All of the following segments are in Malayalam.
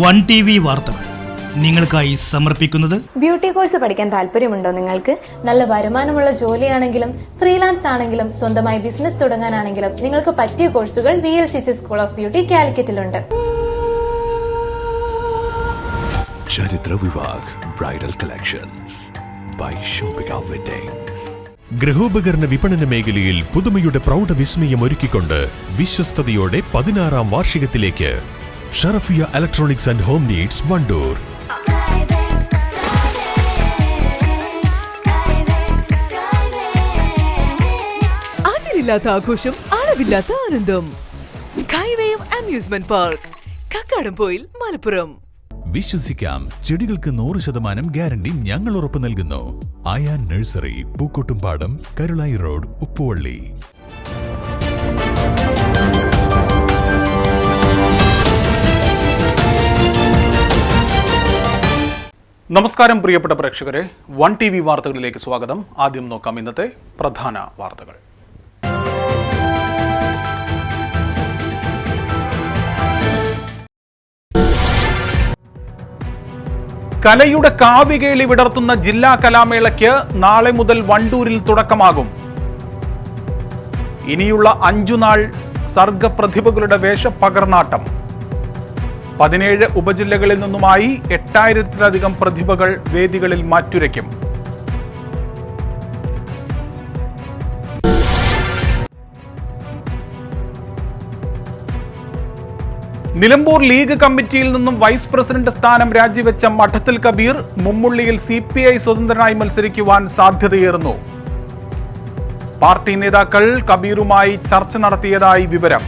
വൺ ടി വി വാർത്തകൾ നിങ്ങൾക്കായി സമർപ്പിക്കുന്നത് ബ്യൂട്ടി കോഴ്സ് പഠിക്കാൻ താല്പര്യമുണ്ടോ നിങ്ങൾക്ക്? നല്ല വരുമാനമുള്ള ജോലിയാണെങ്കിലും ഫ്രീലാൻസ് ആണെങ്കിലും സ്വന്തമായി ബിസിനസ് തുടങ്ങാനാണെങ്കിലും നിങ്ങൾക്ക് പറ്റിയ കോഴ്സുകൾ V L C C school of beauty കാലിക്കറ്റിലുണ്ട്. ചരിത്ര Vivah bridal collections by shopping weddings. ഗൃഹോപകരണ വിപണന മേഖലയിൽ പുതുമയുടെ പ്രൗഢ വിസ്മയം ഒരുക്കിക്കൊണ്ട് വിശ്വസ്തയോടെ പതിനാറാം വാർഷികത്തിലേക്ക് Sharafiya electronics and home needs Wandoor അതിരില്ലാത്ത ആഘോഷം അളവില്ലാത്ത ആനന്ദം. Skywave amusement park Kakkadampoyil Malappuram. വിശ്വസിക്കാം ചെടികൾക്ക് നൂറ് ശതമാനം ഗ്യാരണ്ടി ഞങ്ങൾ ഉറപ്പു നൽകുന്നു. Ayan nursery Pookkottumpadam Karulai road Uppuvalli. നമസ്കാരം പ്രിയപ്പെട്ട പ്രേക്ഷകരെ. വൺ ടി വി വാർത്തകളിലേക്ക് സ്വാഗതം. ആദ്യം നോക്കാം ഇന്നത്തെ പ്രധാന വാർത്തകൾ. കലയുടെ കാവികേളി വിടർത്തുന്ന ജില്ലാ കലാമേളയ്ക്ക് നാളെ മുതൽ വണ്ടൂരിൽ തുടക്കമാകും. ഇനിയുള്ള അഞ്ചുനാൾ സർഗപ്രതിഭകളുടെ വേഷപ്പകർന്നാട്ടം. പതിനേഴ് ഉപജില്ലകളിൽ നിന്നുമായി എട്ടായിരത്തിലധികം പ്രതിഭകൾ വേദികളിൽ മാറ്റുരയ്ക്കും. നിലമ്പൂർ ലീഗ് കമ്മിറ്റിയിൽ നിന്നും വൈസ് പ്രസിഡന്റ് സ്ഥാനം രാജിവെച്ച മഠത്തിൽ കബീർ മുമ്മുള്ളിയിൽ സി പി ഐ സ്വതന്ത്രനായി മത്സരിക്കുവാൻ സാധ്യതയേറുന്നു. പാർട്ടി നേതാക്കൾ കബീറുമായി ചർച്ച നടത്തിയതായി വിവരം.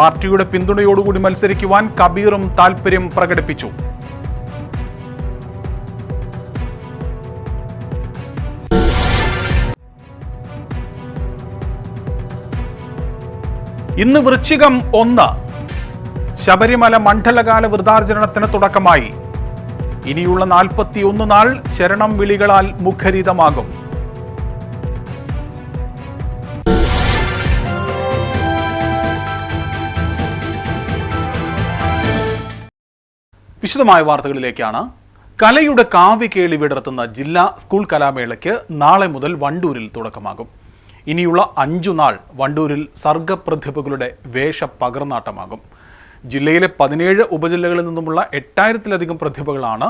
പാർട്ടിയുടെ പിന്തുണയോടുകൂടി മത്സരിക്കുവാൻ കബീറും താൽപര്യം പ്രകടിപ്പിച്ചു. ഇന്ന് വൃശ്ചികം ഒന്ന്. ശബരിമല മണ്ഡലകാല വൃതാർജനത്തിന് തുടക്കമായി. ഇനിയുള്ള നാൽപ്പത്തിയൊന്ന് നാൾ ശരണം വിളികളാൽ മുഖരിതമാകും. വിശദമായ വാർത്തകളിലേക്കാണ്. കലയുടെ കാവ്യ കേളി വിടർത്തുന്ന ജില്ലാ സ്കൂൾ കലാമേളയ്ക്ക് നാളെ മുതൽ വണ്ടൂരിൽ തുടക്കമാകും. ഇനിയുള്ള അഞ്ചു നാൾ വണ്ടൂരിൽ സർഗപ്രതിഭകളുടെ വേഷ പകർന്നാട്ടമാകും ജില്ലയിലെ പതിനേഴ് ഉപജില്ലകളിൽ നിന്നുമുള്ള എട്ടായിരത്തിലധികം പ്രതിഭകളാണ്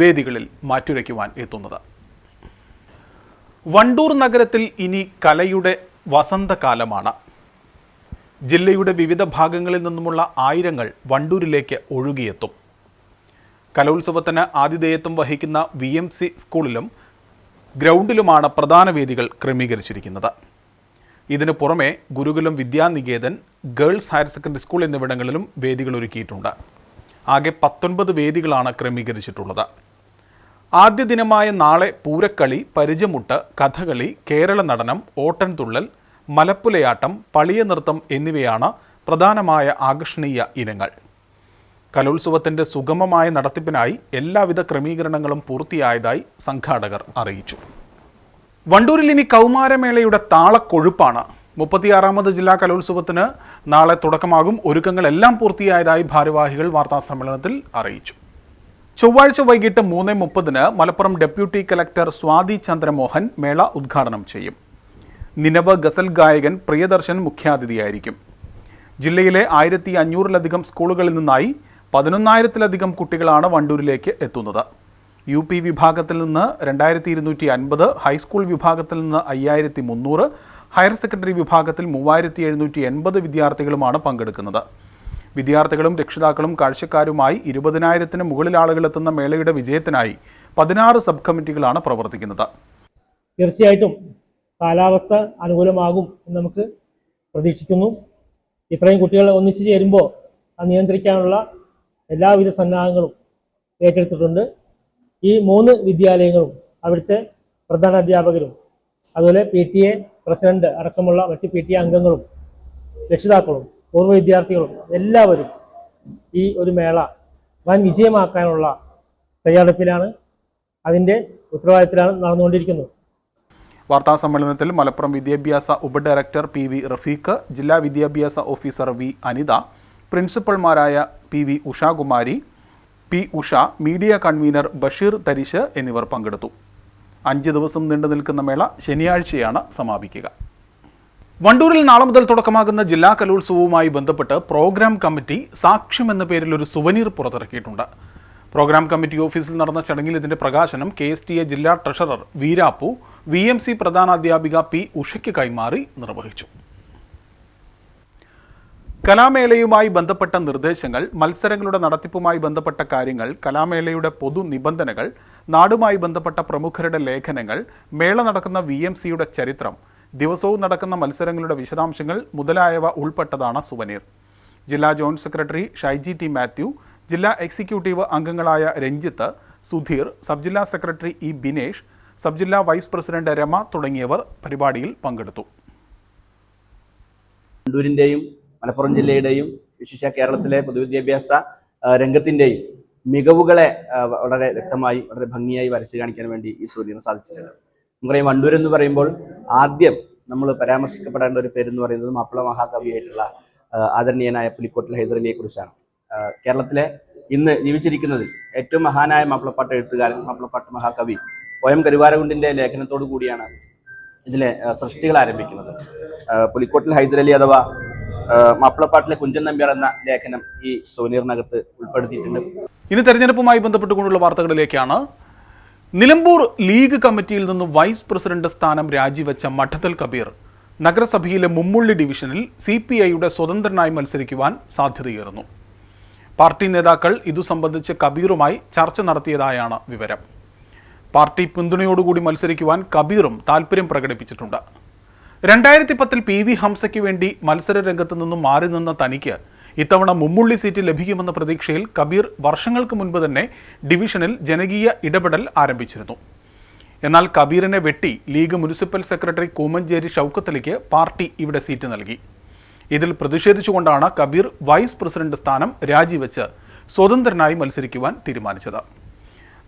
വേദികളിൽ മാറ്റുരയ്ക്കുവാൻ എത്തുന്നത്. വണ്ടൂർ നഗരത്തിൽ ഇനി കലയുടെ വസന്തകാലമാണ്. ജില്ലയുടെ വിവിധ ഭാഗങ്ങളിൽ നിന്നുമുള്ള ആയിരങ്ങൾ വണ്ടൂരിലേക്ക് ഒഴുകിയെത്തും. കലോത്സവത്തിന് ആതിഥേയത്വം വഹിക്കുന്ന വി എം സി സ്കൂളിലും ഗ്രൗണ്ടിലുമാണ് പ്രധാന വേദികൾ ക്രമീകരിച്ചിരിക്കുന്നത്. ഇതിനു പുറമെ Gurukulam Vidyaniketan girls higher secondary school എന്നിവിടങ്ങളിലും വേദികൾ ഒരുക്കിയിട്ടുണ്ട്. ആകെ പത്തൊൻപത് വേദികളാണ് ക്രമീകരിച്ചിട്ടുള്ളത്. ആദ്യ ദിനമായ നാളെ പൂരക്കളി പരിചമുട്ട് കഥകളി കേരള നടനം ഓട്ടൻതുള്ളൽ മലപ്പുലയാട്ടം പളിയ നൃത്തം എന്നിവയാണ് പ്രധാനമായ ആകർഷണീയ ഇനങ്ങൾ. കലോത്സവത്തിന്റെ സുഗമമായ നടത്തിപ്പിനായി എല്ലാവിധ ക്രമീകരണങ്ങളും പൂർത്തിയായതായി സംഘാടകർ അറിയിച്ചു. വണ്ടൂരിൽ ഇനി കൗമാരമേളയുടെ താളക്കൊഴുപ്പാണ്. മുപ്പത്തിയാറാമത് ജില്ലാ കലോത്സവത്തിന് നാളെ തുടക്കമാകും. ഒരുക്കങ്ങളെല്ലാം പൂർത്തിയായതായി ഭാരവാഹികൾ വാർത്താസമ്മേളനത്തിൽ അറിയിച്ചു. ചൊവ്വാഴ്ച വൈകിട്ട് മൂന്ന് മുപ്പതിന് മലപ്പുറം ഡെപ്യൂട്ടി കലക്ടർ സ്വാതി ചന്ദ്രമോഹൻ മേള ഉദ്ഘാടനം ചെയ്യും. നിനവ് ഗസൽ ഗായകൻ പ്രിയദർശൻ മുഖ്യാതിഥിയായിരിക്കും. ജില്ലയിലെ ആയിരത്തി അഞ്ഞൂറിലധികം സ്കൂളുകളിൽ നിന്നായി പതിനൊന്നായിരത്തിലധികം കുട്ടികളാണ് വണ്ടൂരിലേക്ക് എത്തുന്നത്. യു പി വിഭാഗത്തിൽ നിന്ന് രണ്ടായിരത്തി ഇരുന്നൂറ്റി അൻപത് ഹൈസ്കൂൾ വിഭാഗത്തിൽ നിന്ന് അയ്യായിരത്തി മുന്നൂറ് ഹയർ സെക്കൻഡറി വിഭാഗത്തിൽ മൂവായിരത്തി എഴുന്നൂറ്റി എൺപത് വിദ്യാർത്ഥികളുമാണ് പങ്കെടുക്കുന്നത്. വിദ്യാർത്ഥികളും രക്ഷിതാക്കളും കാഴ്ചക്കാരുമായി ഇരുപതിനായിരത്തിന് മുകളിൽ ആളുകൾ എത്തുന്ന മേളയുടെ വിജയത്തിനായി പതിനാറ് സബ് കമ്മിറ്റികളാണ് പ്രവർത്തിക്കുന്നത്. തീർച്ചയായിട്ടും കാലാവസ്ഥ അനുകൂലമാകും എന്ന് നമുക്ക് പ്രതീക്ഷിക്കുന്നു. ഇത്രയും കുട്ടികൾ ഒന്നിച്ചു ചേരുമ്പോൾ നിയന്ത്രിക്കാനുള്ള എല്ലാവിധ സന്നാഹങ്ങളും ഏറ്റെടുത്തിട്ടുണ്ട്. ഈ മൂന്ന് വിദ്യാലയങ്ങളും അവിടുത്തെ പ്രധാന അധ്യാപകരും അതുപോലെ പി ടി എ പ്രസിഡന്റ് അടക്കമുള്ള മറ്റ് പി ടി എ അംഗങ്ങളും രക്ഷിതാക്കളും പൂർവ വിദ്യാർത്ഥികളും എല്ലാവരും ഈ ഒരു മേള വൻ വിജയമാക്കാനുള്ള തയ്യാറെടുപ്പിലാണ് അതിന്റെ ഉത്തരവാദിത്തത്തിലാണ് നടന്നുകൊണ്ടിരിക്കുന്നത്. വാർത്താ സമ്മേളനത്തിൽ മലപ്പുറം വിദ്യാഭ്യാസ ഉപഡയറക്ടർ പി വി റഫീഖ് ജില്ലാ വിദ്യാഭ്യാസ officer V Anitha പ്രിൻസിപ്പൽമാരായ P V Ushakumari P Usha media convener Basheer Tharish എന്നിവർ പങ്കെടുത്തു. അഞ്ച് ദിവസം നീണ്ടു നിൽക്കുന്ന മേള ശനിയാഴ്ചയാണ് സമാപിക്കുക. വണ്ടൂരിൽ നാളെ മുതൽ തുടക്കമാകുന്ന ജില്ലാ കലോത്സവവുമായി ബന്ധപ്പെട്ട് പ്രോഗ്രാം കമ്മിറ്റി സാക്ഷ്യം എന്ന പേരിൽ ഒരു സുവനീർ പുറത്തിറക്കിയിട്ടുണ്ട്. പ്രോഗ്രാം കമ്മിറ്റി ഓഫീസിൽ നടന്ന ചടങ്ങിൽ ഇതിന്റെ പ്രകാശനം കെ എസ് ടി എ ജില്ലാ treasurer Veerappu V M C പ്രധാനാധ്യാപിക P ഉഷയ്ക്ക് കൈമാറി നിർവഹിച്ചു. കലാമേളയുമായി ബന്ധപ്പെട്ട നിർദ്ദേശങ്ങൾ മത്സരങ്ങളുടെ നടത്തിപ്പുമായി ബന്ധപ്പെട്ട കാര്യങ്ങൾ കലാമേളയുടെ പൊതു നിബന്ധനകൾ നാടുമായി ബന്ധപ്പെട്ട പ്രമുഖരുടെ ലേഖനങ്ങൾ മേള നടക്കുന്ന വി എം സിയുടെ ചരിത്രം ദിവസവും നടക്കുന്ന മത്സരങ്ങളുടെ വിശദാംശങ്ങൾ മുതലായവ ഉൾപ്പെട്ടതാണ് സുവനീർ. ജില്ലാ joint secretary Shaiji T Mathew ജില്ലാ എക്സിക്യൂട്ടീവ് അംഗങ്ങളായ രഞ്ജിത്ത് സുധീർ സബ് ജില്ലാ സെക്രട്ടറി ഇ ബിനേഷ് സബ് ജില്ലാ വൈസ് പ്രസിഡന്റ് രമ തുടങ്ങിയവർ പരിപാടിയിൽ പങ്കെടുത്തു. മലപ്പുറം ജില്ലയുടെയും വിശേഷ കേരളത്തിലെ പൊതുവിദ്യാഭ്യാസ രംഗത്തിന്റെയും മികവുകളെ വളരെ വ്യക്തമായി വളരെ ഭംഗിയായി വരച്ചു കാണിക്കാൻ വേണ്ടി ഈ സൂര്യന് സാധിച്ചിട്ടുണ്ട്. നമുക്കറിയാം വണ്ടൂർ എന്ന് പറയുമ്പോൾ ആദ്യം നമ്മൾ പരാമർശിക്കപ്പെടേണ്ട ഒരു പേരെന്ന് പറയുന്നത് മാപ്പിള മഹാകവിയായിട്ടുള്ള ആദരണീയനായ പുലിക്കോട്ടിൽ ഹൈദരലിയെ കുറിച്ചാണ്. കേരളത്തിലെ ഇന്ന് ജീവിച്ചിരിക്കുന്നതിൽ ഏറ്റവും മഹാനായ മാപ്പിളപ്പാട്ട് എഴുത്തുകാരൻ മാപ്പിളപ്പാട്ട് മഹാകവി ഒ എം കരുവാരകുണ്ടിന്റെ ലേഖനത്തോടു കൂടിയാണ് ഇതിലെ സൃഷ്ടികൾ ആരംഭിക്കുന്നത്. പുലിക്കോട്ടിൽ ഹൈദരലി അഥവാ മാപ്പിളപ്പാട്ടിലെ കുഞ്ചൻ നമ്പ്യാർ എന്ന ലേഖനം ഈ സോനീറിനകത്ത് ഉൾപ്പെടുത്തിയിട്ടുണ്ട്. ഇനി തെരഞ്ഞെടുപ്പുമായി ബന്ധപ്പെട്ടുകൊണ്ടുള്ള വാർത്തകളിലേക്കാണ്. നിലമ്പൂർ ലീഗ് കമ്മിറ്റിയിൽ നിന്ന് വൈസ് പ്രസിഡന്റ് സ്ഥാനം രാജിവെച്ച മഠത്തൽ കബീർ നഗരസഭയിലെ മുമ്മുള്ളി ഡിവിഷനിൽ സി പി ഐയുടെ സ്വതന്ത്രനായി മത്സരിക്കുവാൻ സാധ്യതയേറുന്നു. പാർട്ടി നേതാക്കൾ ഇതു സംബന്ധിച്ച് കബീറുമായി ചർച്ച നടത്തിയതായാണ് വിവരം. പാർട്ടി പിന്തുണയോടുകൂടി മത്സരിക്കുവാൻ കബീറും താൽപ്പര്യം പ്രകടിപ്പിച്ചിട്ടുണ്ട്. രണ്ടായിരത്തി പത്തിൽ പി വി ഹംസയ്ക്ക് വേണ്ടി മത്സര രംഗത്ത് നിന്നും മാറി നിന്ന തനിക്ക് ഇത്തവണ മുമ്മുള്ളി സീറ്റ് ലഭിക്കുമെന്ന പ്രതീക്ഷയിൽ കബീർ വർഷങ്ങൾക്ക് മുൻപ് തന്നെ ഡിവിഷനിൽ ജനകീയ ഇടപെടൽ ആരംഭിച്ചിരുന്നു. എന്നാൽ കബീറിനെ വെട്ടി ലീഗ് മുനിസിപ്പൽ സെക്രട്ടറി കൂമഞ്ചേരി ഷൗക്കത്തലിക്ക് പാർട്ടി ഇവിടെ സീറ്റ് നൽകി. ഇതിൽ പ്രതിഷേധിച്ചുകൊണ്ടാണ് കബീർ വൈസ് പ്രസിഡന്റ് സ്ഥാനം രാജിവെച്ച് സ്വതന്ത്രനായി മത്സരിക്കുവാൻ തീരുമാനിച്ചത്.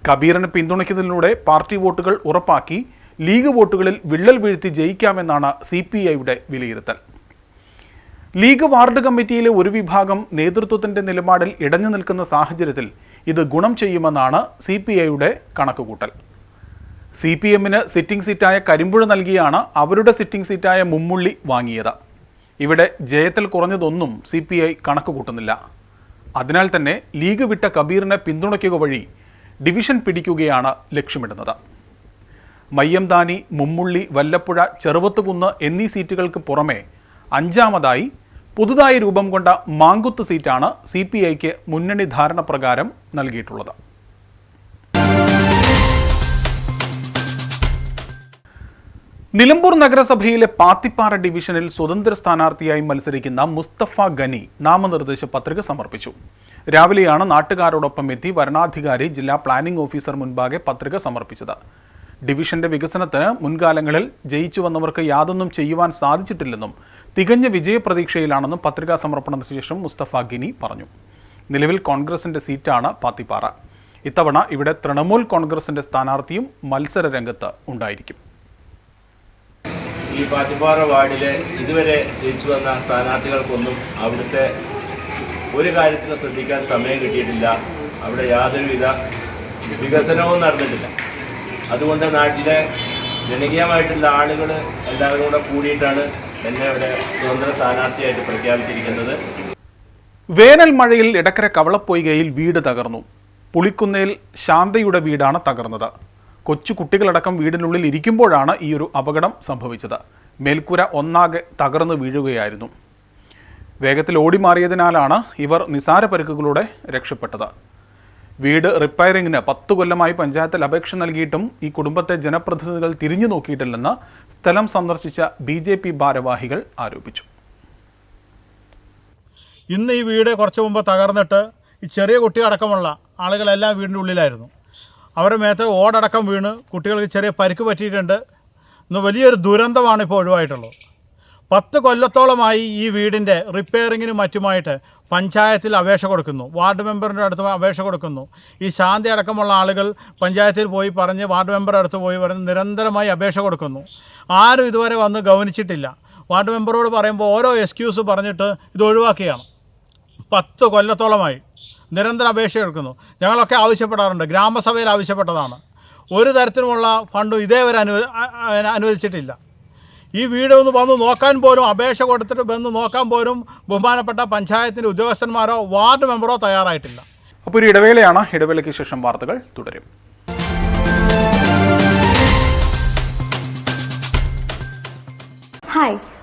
കബീറിനെ പിന്തുണയ്ക്കുന്നതിലൂടെ പാർട്ടി വോട്ടുകൾ ഉറപ്പാക്കി ലീഗ് വോട്ടുകളിൽ വിള്ളൽ വീഴ്ത്തി ജയിക്കാമെന്നാണ് സി പി ഐയുടെ വിലയിരുത്തൽ. ലീഗ് വാർഡ് കമ്മിറ്റിയിലെ ഒരു വിഭാഗം നേതൃത്വത്തിന്റെ നിലപാടിൽ ഇടഞ്ഞു നിൽക്കുന്ന സാഹചര്യത്തിൽ ഇത് ഗുണം ചെയ്യുമെന്നാണ് സി പി ഐയുടെ കണക്കുകൂട്ടൽ. സി പി എമ്മിന് സിറ്റിംഗ് സീറ്റായ കരിമ്പുഴ നൽകിയാണ് അവരുടെ സിറ്റിംഗ് സീറ്റായ മുമ്മുള്ളി വാങ്ങിയത്. ഇവിടെ ജയത്തിൽ കുറഞ്ഞതൊന്നും സി പി ഐ കണക്ക് കൂട്ടുന്നില്ല അതിനാൽ തന്നെ ലീഗ് വിട്ട കബീറിനെ പിന്തുണയ്ക്കുക വഴി ഡിവിഷൻ പിടിക്കുകയാണ് ലക്ഷ്യമിടുന്നത്. മയ്യംദാനി മുമ്മുള്ളി വല്ലപ്പുഴ ചെറുവത്തുകുന്ന് എന്നീ സീറ്റുകൾക്ക് പുറമെ അഞ്ചാമതായി പുതുതായി രൂപം കൊണ്ട മാങ്കുത്ത് സീറ്റാണ് സി പി ഐക്ക് മുന്നണി ധാരണ പ്രകാരം നൽകിയിട്ടുള്ളത്. നിലമ്പൂർ നഗരസഭയിലെ പാത്തിപ്പാറ ഡിവിഷനിൽ സ്വതന്ത്ര സ്ഥാനാർത്ഥിയായി മത്സരിക്കുന്ന മുസ്തഫ ഗനി നാമനിർദ്ദേശ പത്രിക സമർപ്പിച്ചു. രാവിലെയാണ് നാട്ടുകാരോടൊപ്പം എത്തി വരണാധികാരി ജില്ലാ പ്ലാനിംഗ് ഓഫീസർ മുൻപാകെ പത്രിക സമർപ്പിച്ചത്. ഡിവിഷന്റെ വികസനത്തിന് മുൻകാലങ്ങളിൽ ജയിച്ചു വന്നവർക്ക് യാതൊന്നും ചെയ്യുവാൻ സാധിച്ചിട്ടില്ലെന്നും തികഞ്ഞ വിജയപ്രതീക്ഷയിലാണെന്നും പത്രികാ സമർപ്പണത്തിന് ശേഷം മുസ്തഫ ഗിനി പറഞ്ഞു. നിലവിൽ കോൺഗ്രസിന്റെ സീറ്റാണ് പാത്തിപ്പാറ. ഇത്തവണ ഇവിടെ തൃണമൂൽ കോൺഗ്രസിന്റെ സ്ഥാനാർത്ഥിയും മത്സര രംഗത്ത് ഉണ്ടായിരിക്കും. ഈ പാത്തിപ്പാറ വാർഡിലെ ഇതുവരെ ജയിച്ചു വന്ന സ്ഥാനാർത്ഥികൾക്കൊന്നും അവിടുത്തെ ഒരു കാര്യത്തിനും ശ്രദ്ധിക്കാൻ സമയം കിട്ടിയിട്ടില്ല. അവിടെ യാതൊരുവിധ വികസനവും നടന്നിട്ടില്ല. അതുകൊണ്ട് നാട്ടിലെ ജനകീയമായിട്ടുള്ള ആളുകൾ എല്ലാവരും കൂടെ കൂടിയിട്ടാണ് എന്നെ ഇവിടെ സ്വതന്ത്ര സ്ഥാനാർത്ഥിയായിട്ട് പ്രഖ്യാപിച്ചിരിക്കുന്നത്. വേനൽ മഴയിൽ ഇടക്കര കവളപ്പൊയ്കയിൽ വീട് തകർന്നു. പുളിക്കുന്നേൽ ശാന്തയുടെ വീടാണ് തകർന്നത്. കൊച്ചു കുട്ടികളടക്കം വീടിനുള്ളിൽ ഇരിക്കുമ്പോഴാണ് ഈ ഒരു അപകടം സംഭവിച്ചത്. മേൽക്കൂര ഒന്നാകെ തകർന്നു വീഴുകയായിരുന്നു. വേഗത്തിൽ ഓടിമാറിയതിനാലാണ് ഇവർ നിസാര പരിക്കുകളോടെ രക്ഷപ്പെട്ടത്. വീട് റിപ്പയറിംഗിന് പത്ത് കൊല്ലമായി പഞ്ചായത്തിൽ അപേക്ഷ നൽകിയിട്ടും ഈ കുടുംബത്തെ ജനപ്രതിനിധികൾ തിരിഞ്ഞു നോക്കിയിട്ടില്ലെന്ന് സ്ഥലം സന്ദർശിച്ച ബി ജെ പി ഭാരവാഹികൾ ആരോപിച്ചു. ഇന്ന് ഈ വീട് കുറച്ച് മുമ്പ് തകർന്നിട്ട് ഈ ചെറിയ കുട്ടിയടക്കമുള്ള ആളുകളെല്ലാം വീടിന്റെ ഉള്ളിലായിരുന്നു. അവരുടെ മേത്ത് ഓടടക്കം വീണ് കുട്ടികൾക്ക് ചെറിയ പരിക്ക് പറ്റിയിട്ടുണ്ട്. ഇന്ന് വലിയൊരു ദുരന്തമാണ് ഇപ്പോൾ ഒഴിവായിട്ടുള്ളത്. പത്ത് കൊല്ലത്തോളമായി ഈ വീടിന്റെ റിപ്പയറിങ്ങിനും മറ്റുമായിട്ട് പഞ്ചായത്തിൽ അപേക്ഷ കൊടുക്കുന്നു. വാർഡ് മെമ്പറിന്റെ അടുത്ത് അപേക്ഷ കൊടുക്കുന്നു. ഈ ശാന്തി അടക്കമുള്ള ആളുകൾ പഞ്ചായത്തിൽ പോയി പറഞ്ഞ് വാർഡ് മെമ്പറുടെ അടുത്ത് പോയി പറഞ്ഞ് നിരന്തരമായി അപേക്ഷ കൊടുക്കുന്നു. ആരും ഇതുവരെ വന്ന് ഗവനിച്ചിട്ടില്ല വാർഡ് മെമ്പറോട് പറയുമ്പോൾ ഓരോ എക്സ്ക്യൂസ് പറഞ്ഞിട്ട് ഇത് ഒഴിവാക്കുകയാണ്. പത്ത് കൊല്ലത്തോളമായി നിരന്തരം അപേക്ഷ എടുക്കുന്നു ഞങ്ങളൊക്കെ ആവശ്യപ്പെടാറുണ്ട്. ഗ്രാമസഭയിൽ ആവശ്യപ്പെട്ടതാണ്. ഒരു തരത്തിലുമുള്ള ഫണ്ടും ഇതേവരെ അനുവ അനുവദിച്ചിട്ടില്ല. ഈ വീട് ഒന്ന് വന്ന് നോക്കാൻ പോലും അപേക്ഷ കൊടുത്തിട്ട് വന്ന് നോക്കാൻ പോലും ബഹുമാനപ്പെട്ട പഞ്ചായത്തിന്റെ ഉദ്യോഗസ്ഥന്മാരോ വാർഡ് മെമ്പറോ തയ്യാറായിട്ടില്ല. അപ്പോൾ ഒരു ഇടവേളയാണ്. ഇടവേളയ്ക്ക് ശേഷം വാർത്തകൾ തുടരും. ഹായ്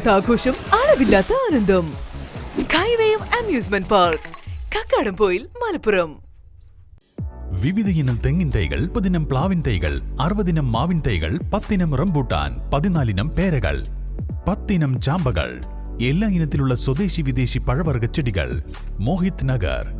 അതിരില്ലാത്ത ആഘോഷം അളവില്ലാത്ത ആനന്ദം. സ്കൈവേയും അമ്യൂസ്മെന്റ് പാർക്ക് കക്കാടംപോയിൽ മലപ്പുറം. വിവിധ ഇനം തെങ്ങിൻ തൈകൾ പതിനം പ്ലാവിൻ തൈകൾ അറുപതിനം മാവിൻ തൈകൾ പത്തിനം റംബൂട്ടാൻ പതിനാലിനം പേരകൾ പത്തിനം ചാമ്പകൾ എല്ലാ ഇനത്തിലുള്ള സ്വദേശി വിദേശി പഴവർഗ ചെടികൾ. Mohit Nagar.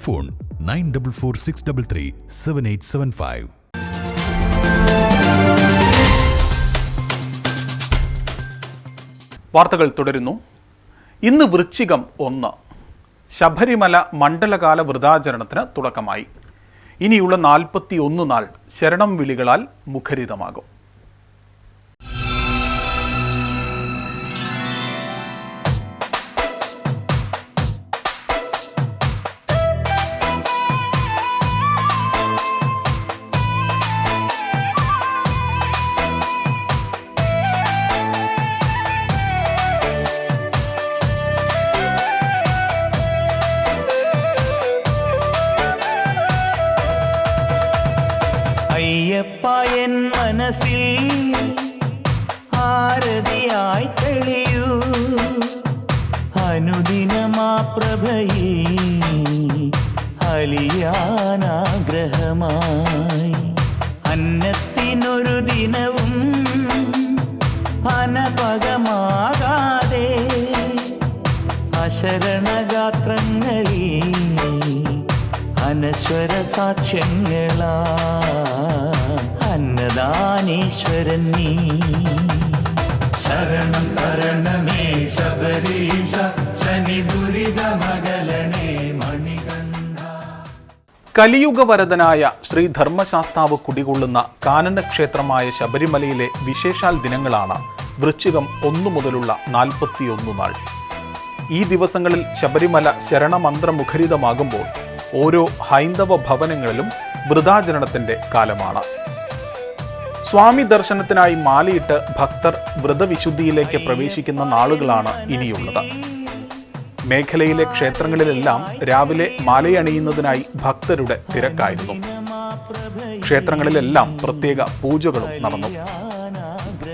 Phone nine double four six double three seven eight seven five വാർത്തകൾ തുടരുന്നു. ഇന്ന് വൃശ്ചികം ഒന്ന്. ശബരിമല മണ്ഡലകാല വ്രതാചരണത്തിന് തുടക്കമായി. ഇനിയുള്ള നാൽപ്പത്തി ഒന്ന് നാൾ ശരണം വിളികളാൽ മുഖരിതമാകും. അയ്യപ്പയൻ മനസ്സിൽ ആരതിയായി തെളിയൂ. അനുദിനമാ പ്രഭയിൽ അലിയാനാഗ്രഹമായി അന്നത്തിനൊരു ദിനവും അനപകമാകാതെ അശരണഗാത്രങ്ങളിൽ അനശ്വര സാക്ഷ്യങ്ങളാ. അന്നദാനീശ്വരൻ നീ. ശരണം കരണമേ ശബരീശ ശനി ദുരിത മണികണ്ഠ. കലിയുഗവരതനായ ശ്രീ ധർമ്മശാസ്താവ് കുടികൊള്ളുന്ന കാനനക്ഷേത്രമായ ശബരിമലയിലെ വിശേഷാൽ ദിനങ്ങളാണ് വൃശ്ചികം ഒന്നു മുതലുള്ള നാൽപ്പത്തിയൊന്നു നാൾ. ഈ ദിവസങ്ങളിൽ ശബരിമല ശരണമന്ത്രമുഖരിതമാകുമ്പോൾ ഓരോ ഹൈന്ദവ ഭവനങ്ങളിലും വൃതാചരണത്തിന്റെ കാലമാണ്. സ്വാമി ദർശനത്തിനായി മാലയിട്ട് ഭക്തർ വ്രതവിശുദ്ധിയിലേക്ക് പ്രവേശിക്കുന്ന നാളുകളാണ് ഇനിയുള്ളത്. മേഖലയിലെ ക്ഷേത്രങ്ങളിലെല്ലാം രാവിലെ മാലയണിയുന്നതിനായി ഭക്തരുടെ തിരക്കായിരുന്നു. ക്ഷേത്രങ്ങളിലെല്ലാം പ്രത്യേക പൂജകളും നടന്നു.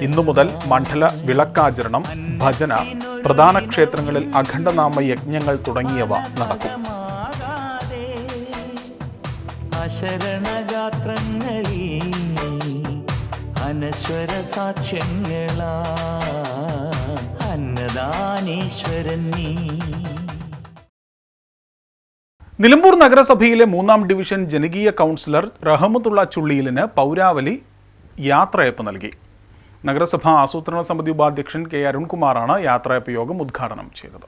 ഇന്നു മുതൽ മണ്ഡല വിളക്കാചരണം ഭജന പ്രധാന ക്ഷേത്രങ്ങളിൽ അഖണ്ഡനാമ യജ്ഞങ്ങൾ തുടങ്ങിയവ നടക്കും. അശരണഗാത്രങ്ങളിൽ അനശ്വര സാക്ഷ്യങ്ങളാ അന്നദാനീശ്വരൻ നീ നിലമ്പൂർ നഗരസഭയിലെ മൂന്നാം ഡിവിഷൻ ജനകീയ കൗൺസിലർ റഹമത്തുള്ള ചുള്ളിയിലിന് പൗരാവലി യാത്രയപ്പ് നൽകി. നഗരസഭാ ആസൂത്രണ സമിതി ഉപാധ്യക്ഷൻ കെ അരുൺകുമാറാണ് യാത്രയപ്പ് യോഗം ഉദ്ഘാടനം ചെയ്തത്.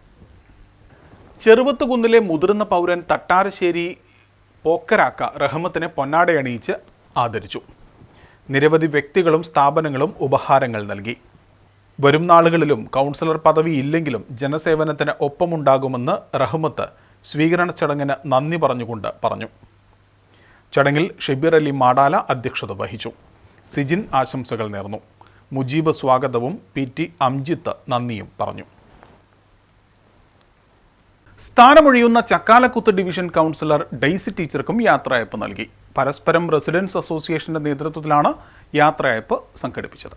ചെറുവത്തുകുന്നിലെ മുതിർന്ന പൗരൻ തട്ടാരശ്ശേരി പോക്കരാക്ക റഹ്മത്തിനെ പൊന്നാടയണിയിച്ച് ആദരിച്ചു. നിരവധി വ്യക്തികളും സ്ഥാപനങ്ങളും ഉപഹാരങ്ങൾ നൽകി. വരും നാളുകളിലും കൗൺസിലർ പദവി ഇല്ലെങ്കിലും ജനസേവനത്തിന് ഒപ്പമുണ്ടാകുമെന്ന് റഹ്മത്ത് സ്വീകരണ ചടങ്ങിന് നന്ദി പറഞ്ഞുകൊണ്ട് പറഞ്ഞു. ചടങ്ങിൽ ഷെബീർ അലി മാടാല അധ്യക്ഷത വഹിച്ചു. സിജിൻ ആശംസകൾ നേർന്നു. മുജീബ് സ്വാഗതവും പി ടി അംജിത്ത് നന്ദിയും പറഞ്ഞു. സ്ഥാനമൊഴിയുന്ന ചക്കാലക്കുത്ത് ഡിവിഷൻ കൗൺസിലർ ഡെയ്സി ടീച്ചർക്കും യാത്രയപ്പ് നൽകി. പരസ്പരം റെസിഡൻസ് അസോസിയേഷന്റെ നേതൃത്വത്തിലാണ് യാത്രയപ്പ് സംഘടിപ്പിച്ചത്.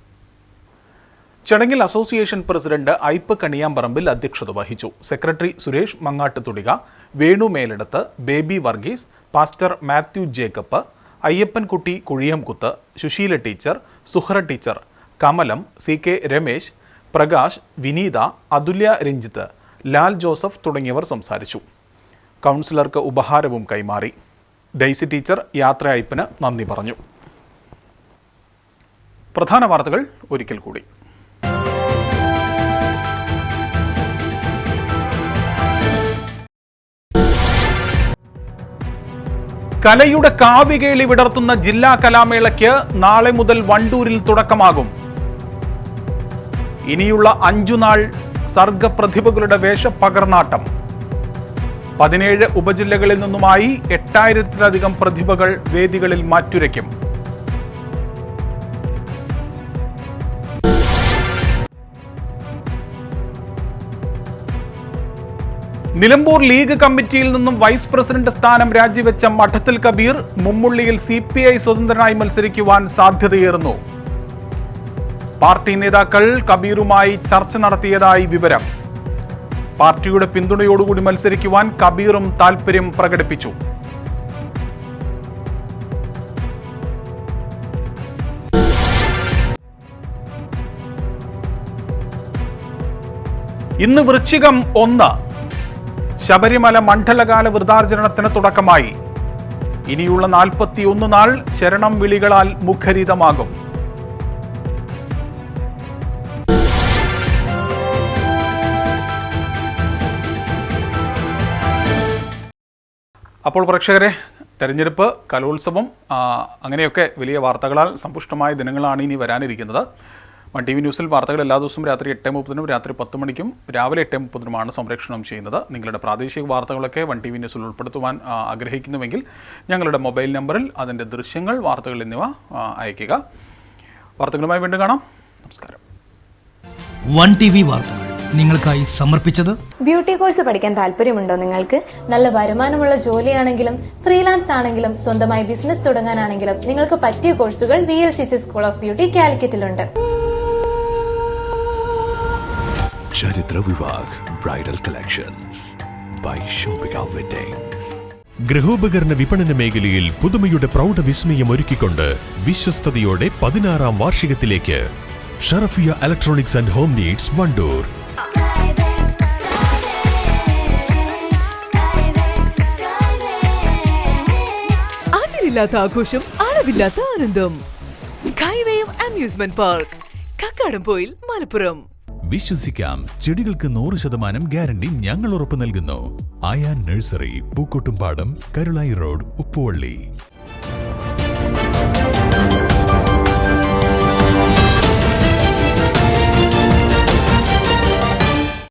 ചടങ്ങിൽ അസോസിയേഷൻ പ്രസിഡന്റ് ഐപ്പ് കണിയാമ്പറമ്പിൽ അധ്യക്ഷത വഹിച്ചു. Secretary Suresh Mangattu Thudika Venu Meleduthu Baby Varghese pastor Mathew Jacob Ayyappankutty Kuzhiyamkuthu Sushila teacher Suhra teacher Kamalam C K Ramesh Prakash Vineetha Athulya Ranjith Lal Joseph തുടങ്ങിയവർ സംസാരിച്ചു. കൗൺസിലർക്ക് ഉപഹാരവും കൈമാറി. ഡെയ്സി ടീച്ചർ യാത്രയയപ്പിന് നന്ദി പറഞ്ഞു. പ്രധാന വാർത്തകൾ ഒരിക്കൽ കൂടി. കലയുടെ കാവികേളി വിടർത്തുന്ന ജില്ലാ കലാമേളയ്ക്ക് നാളെ മുതൽ വണ്ടൂരിൽ തുടക്കമാകും. ഇനിയുള്ള അഞ്ചു നാൾ സർഗപ്രതിഭകളുടെ വേഷപ്പകർന്നാട്ടം. പതിനേഴ് ഉപജില്ലകളിൽ നിന്നുമായി എട്ടായിരത്തിലധികം പ്രതിഭകൾ വേദികളിൽ മാറ്റുരയ്ക്കും. നിലമ്പൂർ ലീഗ് കമ്മിറ്റിയിൽ നിന്നും വൈസ് പ്രസിഡന്റ് സ്ഥാനം രാജിവെച്ച മഠത്തിൽ കബീർ മുമ്മുള്ളിയിൽ സി സ്വതന്ത്രനായി മത്സരിക്കുവാൻ സാധ്യതയേറുന്നു. പാർട്ടി നേതാക്കൾ കബീറുമായി ചർച്ച നടത്തിയതായി വിവരം. പാർട്ടിയുടെ പിന്തുണയോടുകൂടി മത്സരിക്കുവാൻ കബീറും താൽപര്യം പ്രകടിപ്പിച്ചു. ഇന്ന് വൃശ്ചികം ഒന്ന്. ശബരിമല മണ്ഡലകാല വൃതാർജനത്തിന് തുടക്കമായി. ഇനിയുള്ള നാൽപ്പത്തിയൊന്ന് നാൾ ശരണം വിളികളാൽ മുഖരിതമാകും. അപ്പോൾ പ്രേക്ഷകരെ തെരഞ്ഞെടുപ്പ് കലോത്സവം അങ്ങനെയൊക്കെ വലിയ വാർത്തകളാൽ സമ്പുഷ്ടമായ ദിനങ്ങളാണ് ഇനി വരാനിരിക്കുന്നത്. വൺ ടി വി ന്യൂസിൽ വാർത്തകൾ എല്ലാ ദിവസവും രാത്രി എട്ട് മുപ്പതിനും രാത്രി പത്ത് മണിക്കും രാവിലെ എട്ട് മുപ്പതിനുമാണ് സംപ്രേഷണം ചെയ്യുന്നത്. നിങ്ങളുടെ പ്രാദേശിക വാർത്തകളൊക്കെ വൺ ടി വി ന്യൂസിൽ ഉൾപ്പെടുത്തുവാൻ ആഗ്രഹിക്കുന്നുവെങ്കിൽ ഞങ്ങളുടെ മൊബൈൽ നമ്പറിൽ അതിന്റെ ദൃശ്യങ്ങൾ വാർത്തകൾ എന്നിവ അയയ്ക്കുക. വാർത്തകളുമായി വീണ്ടും കാണാം. നമസ്കാരം. വൺ ടി വി വാർത്തകൾ. നിങ്ങൾക്കായി സമർപ്പിച്ചത്? ബ്യൂട്ടി കോഴ്സ് പഠിക്കാൻ താല്പര്യമുണ്ടോ നിങ്ങൾക്ക്? നല്ല വരുമാനമുള്ള ജോലിയാണെങ്കിലും ഫ്രീലാൻസ് ആണെങ്കിലും സ്വന്തമായി ബിസിനസ് തുടങ്ങാനാണെങ്കിലും നിങ്ങൾക്ക് പറ്റിയ കോഴ്സുകൾ V L C C school of beauty കാലിക്കറ്റിലുണ്ട്. Charithra Vivah bridal collections by Shopika weddings ഗൃഹോപകരണ വിപണന മേഖലയിൽ പുതുമയുടെ പ്രൗഢ വിസ്മയം ഒരുക്കിക്കൊണ്ട് വിശ്വസ്തയോടെ പതിനാറാം വാർഷികത്തിലേക്ക്. Sharafiya electronics and home needs Wandoor. അതിരില്ലാത്ത ആഘോഷം അളവില്ലാത്ത ആനന്ദം. സ്കൈവേയും അമ്യൂസ്മെന്റ് പാർക്ക് കക്കാടംപോയിൽ മലപ്പുറം. വിശ്വസിക്കാം ചെടികൾക്ക് നൂറ് ശതമാനം ഗ്യാരണ്ടി ഞങ്ങൾ ഉറപ്പു നൽകുന്നു. Ayaan nursery Pookkottumpadam Karulai road Uppuvally.